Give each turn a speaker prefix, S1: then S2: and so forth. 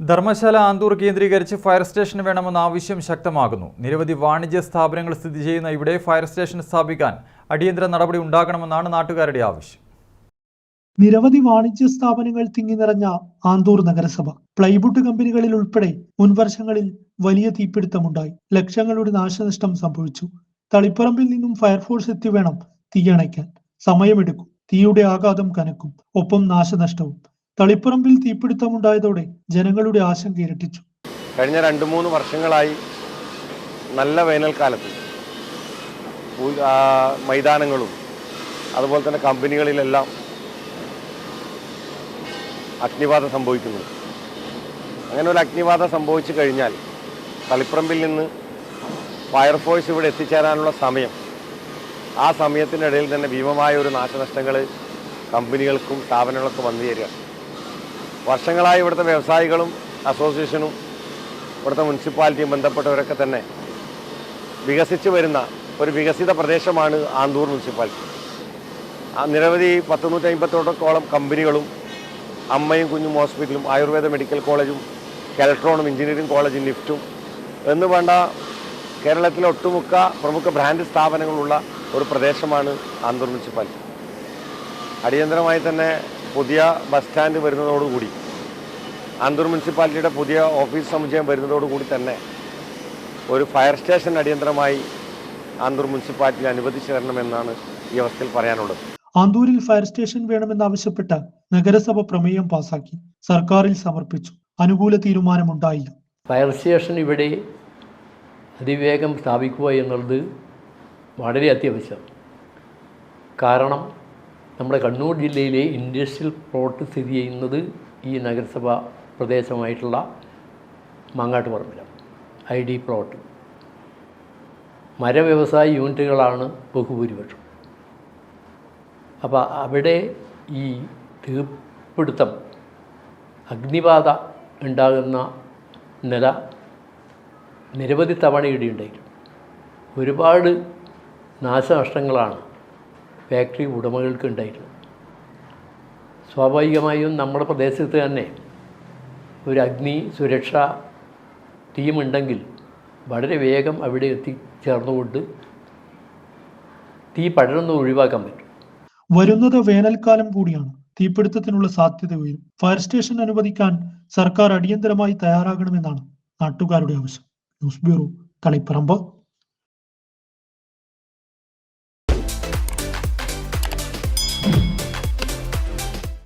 S1: ധർമ്മശാല ആന്തൂർ കേന്ദ്രീകരിച്ച് fire station വേണമെന്ന ആവശ്യം ശക്തമാകുന്നു. നിരവധി വാണിജ്യ സ്ഥാപനങ്ങൾ സ്ഥിതി ചെയ്യുന്ന ഇവിടെ ഫയർ സ്റ്റേഷൻ സ്ഥാപിക്കാൻ അടിയന്തര നടപടി ഉണ്ടാകണമെന്നാണ് നാട്ടുകാരുടെ ആവശ്യം.
S2: നിരവധി വാണിജ്യ സ്ഥാപനങ്ങൾ തിങ്ങി നിറഞ്ഞ ആന്തൂർ നഗരസഭ പ്ലൈവുഡ് കമ്പനികളിൽ ഉൾപ്പെടെ മുൻവർഷങ്ങളിൽ വലിയ തീപിടുത്തമുണ്ടായി. ലക്ഷങ്ങളുടെ നാശനഷ്ടം സംഭവിച്ചു. തളിപ്പറമ്പിൽ നിന്നും ഫയർഫോഴ്സ് എത്തി വേണം തീയണയ്ക്കാൻ സമയമെടുക്കും. തീയുടെ ആഘാതം കനക്കും. ഒപ്പം നാശനഷ്ടവും. തളിപ്പറമ്പിൽ തീപിടുത്തമുണ്ടായതോടെ ജനങ്ങളുടെ ആശങ്ക ഇരട്ടിച്ചു.
S3: കഴിഞ്ഞ രണ്ട് മൂന്ന് വർഷങ്ങളായി നല്ല വേനൽക്കാലത്ത് മൈതാനങ്ങളും അതുപോലെ തന്നെ കമ്പനികളിലെല്ലാം അഗ്നിബാധ സംഭവിക്കുന്നു. അങ്ങനെ ഒരു അഗ്നിബാധ സംഭവിച്ചു കഴിഞ്ഞാൽ തളിപ്പറമ്പിൽ നിന്ന് ഫയർഫോഴ്സ് ഇവിടെ എത്തിച്ചേരാനുള്ള സമയം ആ സമയത്തിനിടയിൽ തന്നെ ഭീമമായ ഒരു നാശനഷ്ടങ്ങൾ കമ്പനികൾക്കും സ്ഥാപനങ്ങൾക്കും വന്നു ചേരുക വർഷങ്ങളായി ഇവിടുത്തെ വ്യവസായികളും അസോസിയേഷനും ഇവിടുത്തെ മുനിസിപ്പാലിറ്റിയും ബന്ധപ്പെട്ടവരൊക്കെ തന്നെ വികസിച്ചു വരുന്ന ഒരു വികസിത പ്രദേശമാണ് ആന്തൂർ മുനിസിപ്പാലിറ്റി. നിരവധി പത്ത് നൂറ്റി അമ്പത്തോടക്കോളം കമ്പനികളും അമ്മയും കുഞ്ഞും ഹോസ്പിറ്റലും ആയുർവേദ മെഡിക്കൽ കോളേജും കെലക്ട്രോണും എഞ്ചിനീയറിംഗ് കോളേജും ലിഫ്റ്റും എന്ന് വേണ്ട കേരളത്തിലെ ഒട്ടുമുക്ക പ്രമുഖ ബ്രാൻഡ് സ്ഥാപനങ്ങളുള്ള ഒരു പ്രദേശമാണ് ആന്തൂർ മുനിസിപ്പാലിറ്റി. അടിയന്തരമായി തന്നെ പുതിയ ബസ് സ്റ്റാൻഡ് വരുന്നതോടുകൂടി ആന്തൂർ മുനിസിപ്പാലിറ്റിയുടെ പുതിയ ഓഫീസ് സമുച്ചയം വരുന്നതോടുകൂടി തന്നെ ഒരു ഫയർ സ്റ്റേഷൻ അടിയന്തരമായി ആന്തൂർ മുനിസിപ്പാലിറ്റി അനുവദിച്ചു തരണമെന്നാണ് ഈ അവസ്ഥയിൽ പറയാനുള്ളത്.
S2: ആന്തൂരിൽ ഫയർ സ്റ്റേഷൻ വേണമെന്നാവശ്യപ്പെട്ട് നഗരസഭ പ്രമേയം പാസാക്കി. സർക്കാരിൽ സമർപ്പിച്ചു. അനുകൂല തീരുമാനമുണ്ടായില്ല.
S4: ഫയർ സ്റ്റേഷൻ ഇവിടെ അതിവേഗം സ്ഥാപിക്കുക എന്നുള്ളത് വളരെ അത്യാവശ്യം. കാരണം നമ്മുടെ കണ്ണൂർ ജില്ലയിലെ ഇൻഡസ്ട്രിയൽ പ്ലോട്ട് സ്ഥിതി ചെയ്യുന്നത് ഈ നഗരസഭ പ്രദേശമായിട്ടുള്ള മാങ്ങാട്ടുപറമ്പിലാണ് ഐ ഡി പ്ലോട്ട്. മരവ്യവസായ യൂണിറ്റുകളാണ് ബഹുഭൂരിപക്ഷം. അപ്പോൾ അവിടെ ഈ തീപിടുത്തം അഗ്നിബാധ ഉണ്ടാകുന്ന നില നിരവധി തവണ ഇടിയുണ്ടായിട്ടുണ്ട് ഒരുപാട് നാശനഷ്ടങ്ങളാണ് ഫാക്ടറി ഉടമകൾക്ക് ഉണ്ടായിട്ടുള്ളത് സ്വാഭാവികമായും നമ്മുടെ പ്രദേശത്ത് തന്നെ ഒരു അഗ്നി സുരക്ഷാ ടീമുണ്ടെങ്കിൽ വളരെ വേഗം അവിടെ എത്തിച്ചേർന്നുകൊണ്ട് തീ പടരുന്നത് ഒഴിവാക്കാൻ പറ്റും.
S2: വരുന്നത് വേനൽക്കാലം കൂടിയാണ്. തീപിടുത്തത്തിനുള്ള സാധ്യത ഉയരും. ഫയർ സ്റ്റേഷൻ അനുവദിക്കാൻ സർക്കാർ അടിയന്തരമായി തയ്യാറാകണമെന്നാണ് നാട്ടുകാരുടെ ആവശ്യം. News bureau Taliparamba